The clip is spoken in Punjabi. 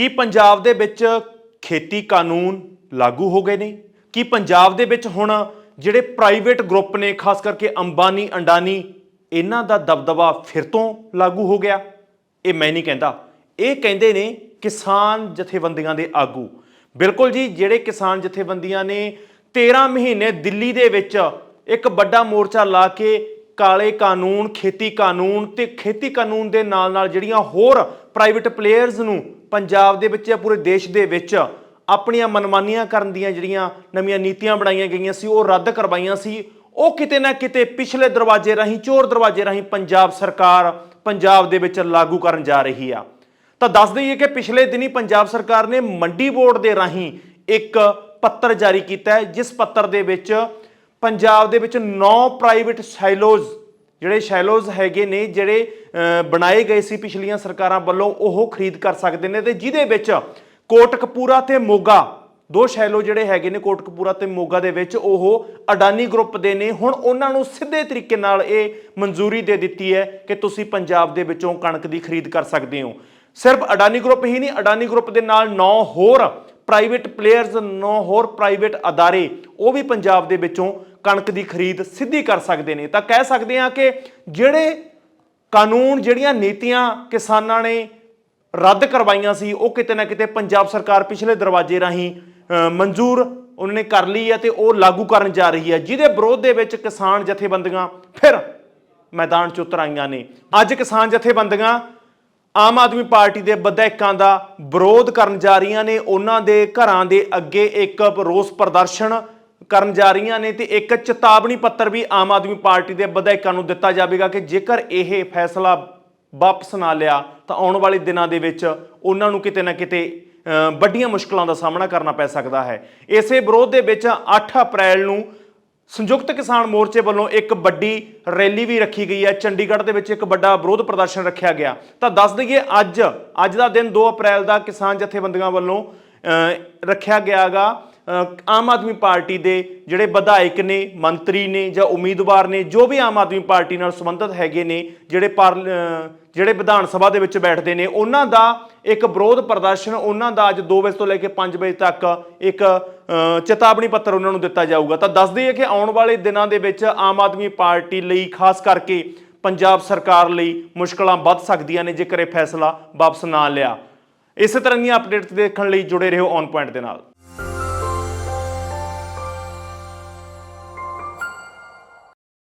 ਕੀ ਪੰਜਾਬ ਦੇ ਵਿੱਚ ਖੇਤੀ ਕਾਨੂੰਨ ਲਾਗੂ ਹੋ ਗਏ ਨੇ? ਕੀ ਪੰਜਾਬ ਦੇ ਵਿੱਚ ਹੁਣ ਜਿਹੜੇ ਪ੍ਰਾਈਵੇਟ ਗਰੁੱਪ ਨੇ, ਖਾਸ ਕਰਕੇ ਅੰਬਾਨੀ, ਅੰਡਾਨੀ, ਇਹਨਾਂ ਦਾ ਦਬਦਬਾ ਫਿਰ ਤੋਂ ਲਾਗੂ ਹੋ ਗਿਆ? ਇਹ ਮੈਂ ਨਹੀਂ ਕਹਿੰਦਾ। ਇਹ ਕਹਿੰਦੇ ਨੇ ਕਿਸਾਨ ਜਥੇਬੰਦੀਆਂ ਦੇ ਆਗੂ। ਬਿਲਕੁਲ ਜੀ, ਜਿਹੜੇ ਕਿਸਾਨ ਜਥੇਬੰਦੀਆਂ ਨੇ 13 ਮਹੀਨੇ ਦਿੱਲੀ ਦੇ ਵਿੱਚ ਇੱਕ ਵੱਡਾ ਮੋਰਚਾ ਲਾ ਕੇ ਕਾਲੇ ਕਾਨੂੰਨ, ਖੇਤੀ ਕਾਨੂੰਨ ਤੇ ਖੇਤੀ ਕਾਨੂੰਨ ਦੇ ਨਾਲ ਨਾਲ ਜਿਹੜੀਆਂ ਹੋਰ ਪ੍ਰਾਈਵੇਟ ਪਲੇਅਰਸ ਨੂੰ ਪੰਜਾਬ ਦੇ ਵਿੱਚ ਜਾਂ ਪੂਰੇ ਦੇਸ਼ ਦੇ ਵਿੱਚ ਆਪਣੀਆਂ ਮਨਮਾਨੀਆਂ ਕਰਨ ਦੀਆਂ ਜਿਹੜੀਆਂ ਨਵੀਆਂ ਨੀਤੀਆਂ ਬਣਾਈਆਂ ਗਈਆਂ ਸੀ, ਉਹ ਰੱਦ ਕਰਵਾਈਆਂ ਸੀ, ਉਹ ਕਿਤੇ ਨਾ ਕਿਤੇ ਪਿਛਲੇ ਦਰਵਾਜ਼ੇ ਰਾਹੀਂ, ਚੋਰ ਦਰਵਾਜ਼ੇ ਰਾਹੀਂ ਪੰਜਾਬ ਸਰਕਾਰ ਪੰਜਾਬ ਦੇ ਵਿੱਚ ਲਾਗੂ ਕਰਨ ਜਾ ਰਹੀ ਆ। ਤਾਂ ਦੱਸ ਦਈਏ ਕਿ ਪਿਛਲੇ ਦਿਨੀ ਪੰਜਾਬ ਸਰਕਾਰ ਨੇ ਮੰਡੀ ਬੋਰਡ ਦੇ ਰਾਹੀਂ ਇੱਕ ਪੱਤਰ ਜਾਰੀ ਕੀਤਾ ਹੈ, ਜਿਸ ਪੱਤਰ ਦੇ ਵਿੱਚ ਪੰਜਾਬ ਦੇ ਵਿੱਚ 9 ਪ੍ਰਾਈਵੇਟ ਸਾਈਲੋਜ਼ ਜਿਹੜੇ ਸ਼ੈਲੋਜ਼ ਹੈਗੇ ਨੇ, ਜਿਹੜੇ ਬਣਾਏ ਗਏ ਸੀ ਪਿਛਲੀਆਂ ਸਰਕਾਰਾਂ ਵੱਲੋਂ, ਉਹ ਖਰੀਦ ਕਰ ਸਕਦੇ ਨੇ ਤੇ ਜਿਹਦੇ ਵਿੱਚ ਕੋਟਕਪੂਰਾ ਤੇ ਮੋਗਾ, ਦੋ ਸ਼ੈਲੋ ਜਿਹੜੇ ਹੈਗੇ ਨੇ ਕੋਟਕਪੂਰਾ ਤੇ ਮੋਗਾ ਦੇ ਵਿੱਚ, ਉਹ ਅਡਾਨੀ ਗਰੁੱਪ ਦੇ ਨੇ। ਹੁਣ ਉਹਨਾਂ ਨੂੰ ਸਿੱਧੇ ਤਰੀਕੇ ਨਾਲ ਇਹ ਮਨਜ਼ੂਰੀ ਦੇ ਦਿੱਤੀ ਹੈ ਕਿ ਤੁਸੀਂ ਪੰਜਾਬ ਦੇ ਵਿੱਚੋਂ ਕਣਕ ਦੀ ਖਰੀਦ ਕਰ ਸਕਦੇ ਹੋ। ਸਿਰਫ ਅਡਾਨੀ ਗਰੁੱਪ ਹੀ ਨਹੀਂ, ਅਡਾਨੀ ਗਰੁੱਪ ਦੇ ਨਾਲ 9 ਹੋਰ ਪ੍ਰਾਈਵੇਟ ਪਲੇਅਰਸ 9 ਹੋਰ ਪ੍ਰਾਈਵੇਟ ਅਦਾਰੇ ਉਹ ਵੀ ਪੰਜਾਬ ਦੇ ਵਿੱਚੋਂ ਕਣਕ ਦੀ ਖਰੀਦ ਸਿੱਧੀ ਕਰ ਸਕਦੇ ਨੇ। ਤਾਂ ਕਹਿ ਸਕਦੇ ਹਾਂ ਕਿ ਜਿਹੜੇ ਕਾਨੂੰਨ, ਜਿਹੜੀਆਂ ਨੀਤੀਆਂ ਕਿਸਾਨਾਂ ਨੇ ਰੱਦ ਕਰਵਾਈਆਂ ਸੀ, ਉਹ ਕਿਤੇ ਨਾ ਕਿਤੇ ਪੰਜਾਬ ਸਰਕਾਰ ਪਿਛਲੇ ਦਰਵਾਜ਼ੇ ਰਾਹੀਂ ਮਨਜ਼ੂਰ ਉਹਨਾਂ ਨੇ ਕਰ ਲਈ ਹੈ ਤੇ ਉਹ ਲਾਗੂ ਕਰਨ ਜਾ ਰਹੀ ਹੈ। ਜਿਹਦੇ ਵਿਰੋਧ ਦੇ ਵਿੱਚ ਕਿਸਾਨ ਜਥੇਬੰਦੀਆਂ ਫਿਰ ਮੈਦਾਨ 'ਚ ਉਤਰ ਆਈਆਂ ਨੇ। ਅੱਜ ਕਿਸਾਨ ਜਥੇਬੰਦੀਆਂ ਆਮ ਆਦਮੀ ਪਾਰਟੀ ਦੇ ਵਿਧਾਇਕਾਂ ਦਾ ਵਿਰੋਧ ਕਰਨ ਜਾ ਰਹੀਆਂ ਨੇ। ਉਹਨਾਂ ਦੇ ਘਰਾਂ ਦੇ ਅੱਗੇ ਇੱਕ ਰੋਸ ਪ੍ਰਦਰਸ਼ਨ ਕਰਨ ਜਾ ਰਹੀਆਂ ਨੇ ਤੇ ਇੱਕ ਚੇਤਾਵਨੀ ਪੱਤਰ ਵੀ ਆਮ ਆਦਮੀ ਪਾਰਟੀ ਦੇ ਵਿਧਾਇਕਾਂ ਨੂੰ ਦਿੱਤਾ ਜਾਵੇਗਾ ਕਿ ਜੇਕਰ ਇਹ ਫੈਸਲਾ ਵਾਪਸ ਨਾ ਲਿਆ, ਤਾਂ ਆਉਣ ਵਾਲੇ ਦਿਨਾਂ ਦੇ ਵਿੱਚ ਉਹਨਾਂ ਨੂੰ ਕਿਤੇ ਨਾ ਕਿਤੇ ਵੱਡੀਆਂ ਮੁਸ਼ਕਲਾਂ ਦਾ ਸਾਹਮਣਾ ਕਰਨਾ ਪੈ ਸਕਦਾ ਹੈ। ਇਸੇ ਵਿਰੋਧ ਦੇ ਵਿੱਚ 8 ਅਪ੍ਰੈਲ ਨੂੰ ਸੰਯੁਕਤ ਕਿਸਾਨ ਮੋਰਚੇ ਵੱਲੋਂ ਇੱਕ ਵੱਡੀ ਰੈਲੀ ਵੀ ਰੱਖੀ ਗਈ ਹੈ। ਚੰਡੀਗੜ੍ਹ ਦੇ ਵਿੱਚ ਇੱਕ ਵੱਡਾ ਵਿਰੋਧ ਪ੍ਰਦਰਸ਼ਨ ਰੱਖਿਆ ਗਿਆ। ਤਾਂ ਦੱਸ ਦਈਏ ਅੱਜ ਅੱਜ ਦਾ ਦਿਨ 2 ਅਪ੍ਰੈਲ ਦਾ ਕਿਸਾਨ ਜਥੇਬੰਦੀਆਂ ਵੱਲੋਂ ਅ, ਰੱਖਿਆ ਗਿਆਗਾ। ਆਮ ਆਦਮੀ ਪਾਰਟੀ ਦੇ ਜਿਹੜੇ ਵਿਧਾਇਕ ਨੇ, ਮੰਤਰੀ ਨੇ ਜਾਂ ਉਮੀਦਵਾਰ ਨੇ, ਜੋ ਵੀ ਆਮ ਆਦਮੀ ਪਾਰਟੀ ਨਾਲ ਸੰਬੰਧਿਤ ਹੈਗੇ ਨੇ, ਜਿਹੜੇ ਪਾਰਲ- ਜਿਹੜੇ ਵਿਧਾਨ ਸਭਾ ਦੇ ਵਿੱਚ ਬੈਠਦੇ ਨੇ, ਉਹਨਾਂ ਦਾ ਇੱਕ ਵਿਰੋਧ ਪ੍ਰਦਰਸ਼ਨ, ਉਹਨਾਂ ਦਾ ਅੱਜ 2 ਵਜੇ ਤੋਂ ਲੈ ਕੇ 5 ਵਜੇ ਤੱਕ ਇੱਕ ਚੇਤਾਵਨੀ ਪੱਤਰ ਉਹਨਾਂ ਨੂੰ ਦਿੱਤਾ ਜਾਊਗਾ। ਤਾਂ ਦੱਸ ਦਈਏ ਕਿ ਆਉਣ ਵਾਲੇ ਦਿਨਾਂ ਦੇ ਵਿੱਚ ਆਮ ਆਦਮੀ ਪਾਰਟੀ ਲਈ, ਖਾਸ ਕਰਕੇ ਪੰਜਾਬ ਸਰਕਾਰ ਲਈ ਮੁਸ਼ਕਲਾਂ ਵੱਧ ਸਕਦੀਆਂ ਨੇ, ਜੇਕਰ ਇਹ ਫੈਸਲਾ ਵਾਪਸ ਨਾ ਲਿਆ। ਇਸੇ ਤਰ੍ਹਾਂ ਦੀਆਂ ਅਪਡੇਟਸ ਦੇਖਣ ਲਈ ਜੁੜੇ ਰਹੋ ਔਨ ਪੁਆਇੰਟ ਦੇ ਨਾਲ।